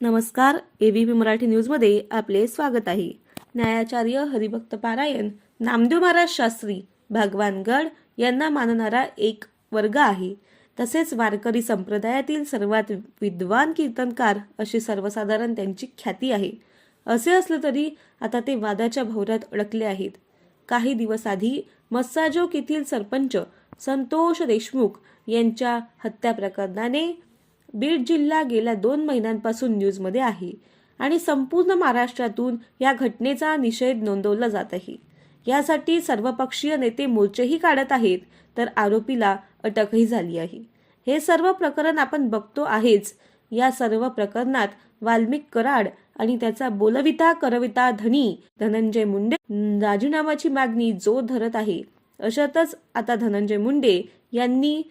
नमस्कार एबीपी मराठी न्यूजमध्ये आपले स्वागत आहे. न्यायाचार्य हरिभक्त पारायण नामदेव महाराज शास्त्री भगवानगड यांना मानणारा एक वर्ग आहे. तसेच वारकरी संप्रदायातील सर्वात विद्वान कीर्तनकार अशी सर्वसाधारण त्यांची ख्याती आहे. असे असले तरी आता ते वादाच्या भोवऱ्यात अडकले आहेत. काही दिवस आधी मस्साजोक येथील सरपंच संतोष देशमुख यांच्या हत्या प्रकरणाने बीड जिल्हा गेल्या दोन महिन्यांपासून न्यूजमध्ये आहे आणि संपूर्ण महाराष्ट्रातून या घटनेचा निषेध नोंदवला जात आहे यासाठी सर्वपक्षीय नेते मोर्चेही काढत आहेत तर आरोपीला अटकही झाली आहे. हे सर्व प्रकरण आपण बघतो आहेच. या सर्व प्रकरणात वाल्मिक कराड आणि त्याचा बोलविता करविता धनी धनंजय मुंडे राजीनामाची मागणी जोर धरत आहे. अशातच आता धनंजय मुंडे यांनी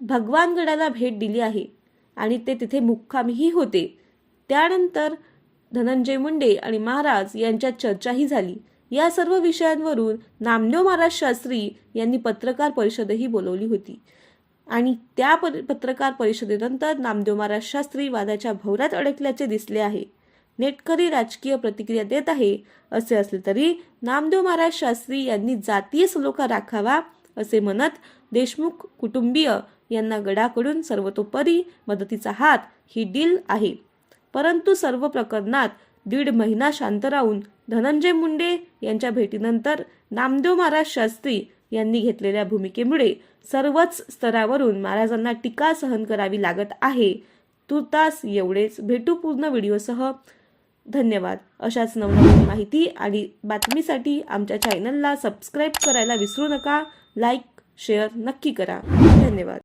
भगवानगडाला भेट दिली आहे. आणि ते तिथे मुक्कामीही होते. त्यानंतर धनंजय मुंडे आणि महाराज यांच्यात चर्चाही झाली. या सर्व विषयांवरून नामदेव महाराज शास्त्री यांनी पत्रकार परिषदही बोलवली होती. आणि त्या पत्रकार परिषदेनंतर नामदेव महाराज शास्त्री वादाच्या भवरात अडकल्याचे दिसले आहे. नेटकरी राजकीय प्रतिक्रिया देत आहे असे असले तरी नामदेव महाराज शास्त्री यांनी जातीय सलोखा राखावा असे म्हणत देशमुख कुटुंबीय यांना गडाकडून सर्वतोपरी मदतीचा हात ही डील आहे. परंतु सर्व प्रकरणात दीड महिना शांत राहून धनंजय मुंडे यांच्या भेटीनंतर नामदेव महाराज शास्त्री यांनी घेतलेल्या भूमिकेमुळे सर्वच स्तरावरून महाराजांना टीका सहन करावी लागत आहे. तुर्तास एवढेच. भेटू पूर्ण व्हिडिओसह. धन्यवाद. अशाच नवनवीन माहिती आणि बातमीसाठी आमच्या चॅनलला सबस्क्राईब करायला विसरू नका. लाईक शेअर नक्की करा. धन्यवाद.